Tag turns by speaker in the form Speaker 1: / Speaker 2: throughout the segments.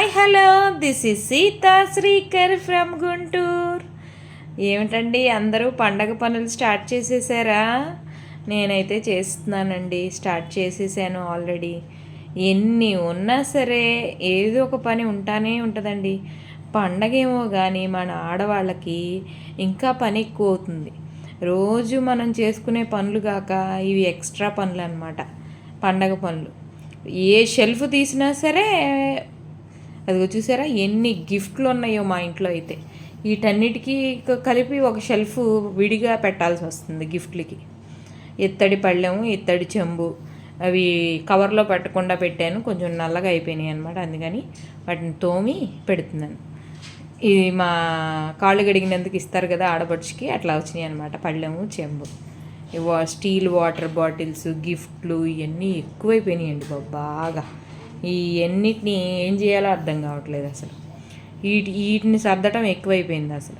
Speaker 1: Hi hello. This is Seetha Srikar from Guntur ఏమిటండి అందరూ పండగ పనులు స్టార్ట్ చేసేసారా? నేనైతే చేస్తున్నానండి స్టార్ట్ చేసేసాను ఆల్రెడీ. ఎన్ని ఉన్నా సరే ఏదో ఒక పని ఉంటానే ఉంటుందండి. పండగేమో కానీ మన ఆడవాళ్ళకి ఇంకా పని ఎక్కువ అవుతుంది రోజు మనం చేసుకునే పనులు కాక ఇవి ఎక్స్ట్రా పనులు అనమాట పండగ పనులు. ఏ షెల్ఫ్ తీసినా సరే అదిగో చూసారా ఎన్ని గిఫ్ట్లు ఉన్నాయో మా ఇంట్లో అయితే. వీటన్నిటికీ కలిపి ఒక షెల్ఫ్ విడిగా పెట్టాల్సి వస్తుంది గిఫ్ట్లకి. ఇత్తడి పళ్ళెము ఇత్తడి చెంబు అవి కవర్లో పెట్టకుండా పెట్టాను. కొంచెం నల్లగా అయిపోయినాయి అనమాట అందుకని వాటిని తోమి పెడుతున్నాను. ఇది మా కాళ్ళు గడిగినందుకు ఇస్తారు కదా ఆడపడుచుకి అట్లా వచ్చినాయి అనమాట పళ్ళెము చెంబు. స్టీల్ వాటర్ బాటిల్స్ గిఫ్ట్లు ఇవన్నీ ఎక్కువైపోయినాయండి బాబు బాగా. ఈ ఎన్నిటిని ఏం చేయాలో అర్థం కావట్లేదు అసలు. వీటి వీటిని సర్దటం ఎక్కువైపోయింది అసలు.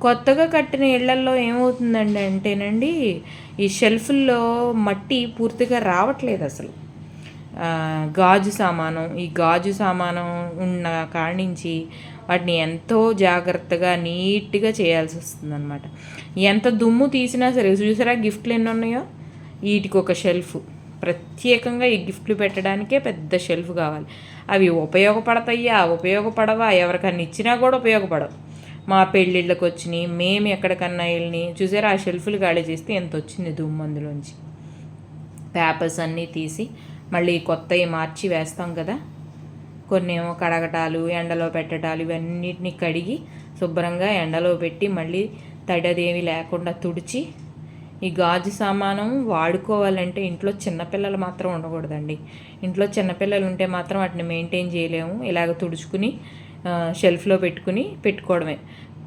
Speaker 1: కొత్తగా కట్టిన ఇళ్ళల్లో ఏమవుతుందండి అంటేనండి ఈ షెల్ఫ్ల్లో మట్టి పూర్తిగా రావట్లేదు అసలు. గాజు సామానం ఈ గాజు సామానం ఉన్న కాడి నుంచి వాటిని ఎంతో జాగ్రత్తగా నీట్గా చేయాల్సి వస్తుంది అనమాట ఎంత దుమ్ము తీసినా సరే చూసారా గిఫ్ట్లు ఎన్ని ఉన్నాయో? వీటికి ఒక షెల్ఫ్. ప్రత్యేకంగా ఈ గిఫ్ట్లు పెట్టడానికే పెద్ద షెల్ఫ్ కావాలి. అవి ఉపయోగపడతాయా? ఉపయోగపడవా? ఎవరికన్నా ఇచ్చినా కూడా ఉపయోగపడవు. మా పెళ్ళిళ్ళకి వచ్చినాయి మేము ఎక్కడికన్నా వెళ్ళి చూసారా? ఆ షెల్ఫ్లు ఖాళీ చేస్తే ఎంత వచ్చింది దుమ్మందులోంచి పేపర్స్ అన్నీ తీసి మళ్ళీ కొత్తవి మార్చి వేస్తాం కదా? కొన్ని ఏమో కడగటాలు ఎండలో పెట్టటాలు ఇవన్నిటిని కడిగి శుభ్రంగా ఎండలో పెట్టి మళ్ళీ తడదేవి లేకుండా తుడిచి ఈ గాజు సామానం వాడుకోవాలంటే ఇంట్లో చిన్నపిల్లలు మాత్రం ఉండకూడదండి. ఇంట్లో చిన్నపిల్లలు ఉంటే మాత్రం వాటిని మెయింటైన్ చేయలేము. ఇలాగ తుడుచుకుని షెల్ఫ్లో పెట్టుకుని పెట్టుకోవడమే.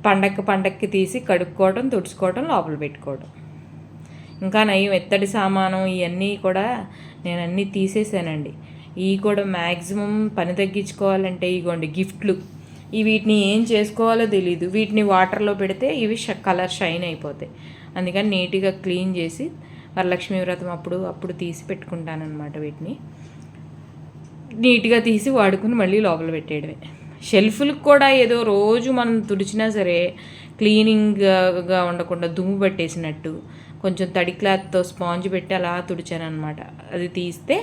Speaker 1: పండక్కి పండక్కి తీసి కడుక్కోవడం తుడుచుకోవడం లోపల పెట్టుకోవడం ఇంకా నయం ఎత్తడి సామానం ఇవన్నీ కూడా నేను అన్నీ తీసేసానండి. ఇవి కూడా మ్యాక్సిమం పని తగ్గించుకోవాలంటే ఇగోండి గిఫ్ట్లు. ఈ వీటిని ఏం చేసుకోవాలో తెలియదు వీటిని వాటర్లో పెడితే ఇవి ష కలర్ షైన్ అయిపోతాయి. అందుకని నీట్గా క్లీన్ చేసి వరలక్ష్మి వ్రతం అప్పుడు అప్పుడు తీసి పెట్టుకుంటానన్నమాట వీటిని. నీట్గా తీసి వాడుకుని మళ్ళీ లోపల పెట్టేయడమే. షెల్ఫ్లకు కూడా ఏదో రోజు మనం తుడిచినా సరే క్లీనింగ్గా ఉండకుండా దుమ్ము పట్టేసినట్టు కొంచెం తడి క్లాత్తో స్పాంజ్ పెట్టి అలా తుడిచాను అనమాట అది తీస్తే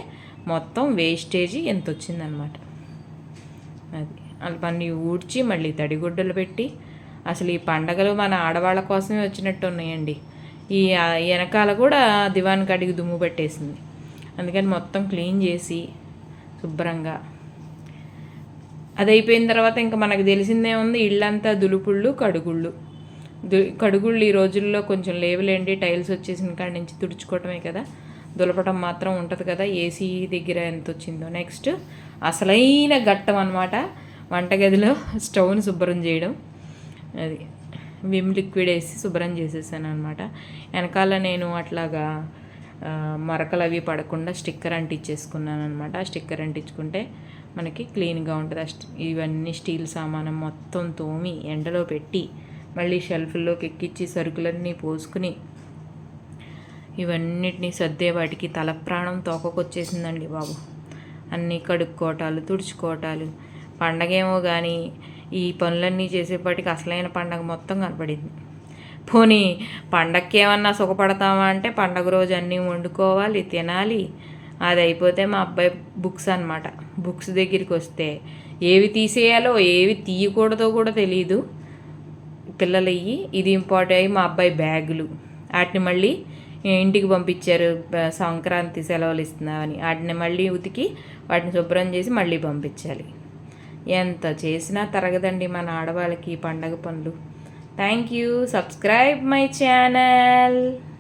Speaker 1: మొత్తం వేస్టేజీ ఎంత వచ్చిందనమాట అది. అల్పన్ని ఊడ్చి మళ్ళీ తడిగుడ్డలు పెట్టి అసలు ఈ పండగలు మన ఆడవాళ్ళ కోసమే వచ్చినట్టు ఉన్నాయండి. ఈ వెనకాల కూడా దివాన్ కడిగి దుమ్ము పెట్టేసింది. అందుకని మొత్తం క్లీన్ చేసి శుభ్రంగా. అది అయిపోయిన తర్వాత ఇంకా మనకు తెలిసిందే ఉంది ఇళ్ళంతా దులుపుళ్ళు కడుగుళ్ళు. దు కడుగుళ్ళు ఈ రోజుల్లో కొంచెం లేవులేండి. టైల్స్ వచ్చేసిన కాడి నుంచి తుడుచుకోవటమే కదా. దులపటం మాత్రం ఉంటుంది కదా ఏసీ దగ్గర ఎంత వచ్చిందో నెక్స్ట్ అసలైన ఘట్టం అనమాట వంటగదిలో స్టవ్ని శుభ్రం చేయడం. అది విమ్ లిక్విడ్ వేసి శుభ్రం చేసేసాను అనమాట వెనకాల నేను అట్లాగా మరకలు అవి పడకుండా స్టిక్కర్ అంటించేసుకున్నాను అనమాట ఆ స్టిక్కర్ అంటించుకుంటే మనకి క్లీన్గా ఉంటుంది. ఆ ఇవన్నీ స్టీల్ సామానం మొత్తం తోమి ఎండలో పెట్టి మళ్ళీ షెల్ఫ్లోకి ఎక్కించి సరుకులన్నీ పోసుకుని ఇవన్నిటిని సర్దే వాటికి తల ప్రాణం తోకకొచ్చేసిందండి బాబు. అన్నీ కడుక్కోవటాలు తుడుచుకోవటాలు పండగేమో కానీ ఈ పనులన్నీ చేసేపాటికి అసలైన పండగ మొత్తం కనపడింది. పోనీ పండగకి ఏమన్నా సుఖపడతామా అంటే పండగ రోజు అన్నీ వండుకోవాలి తినాలి. అది అయిపోతే మా అబ్బాయి బుక్స్ అన్నమాట. బుక్స్ దగ్గరికి వస్తే ఏవి తీసేయాలో ఏవి తీయకూడదో కూడా తెలియదు పిల్లలయ్యి ఇది ఇంపార్టెంట్ అయ్యి మా అబ్బాయి బ్యాగులు. వాటిని మళ్ళీ ఇంటికి పంపించారు సంక్రాంతి సెలవులు ఇస్తున్నామని వాటిని మళ్ళీ ఉతికి వాటిని శుభ్రం చేసి మళ్ళీ పంపించాలి. ఎంత చేసినా తరగదండి మన ఆడవాళ్ళకి పండగ పనులు. Thank you. Subscribe my channel.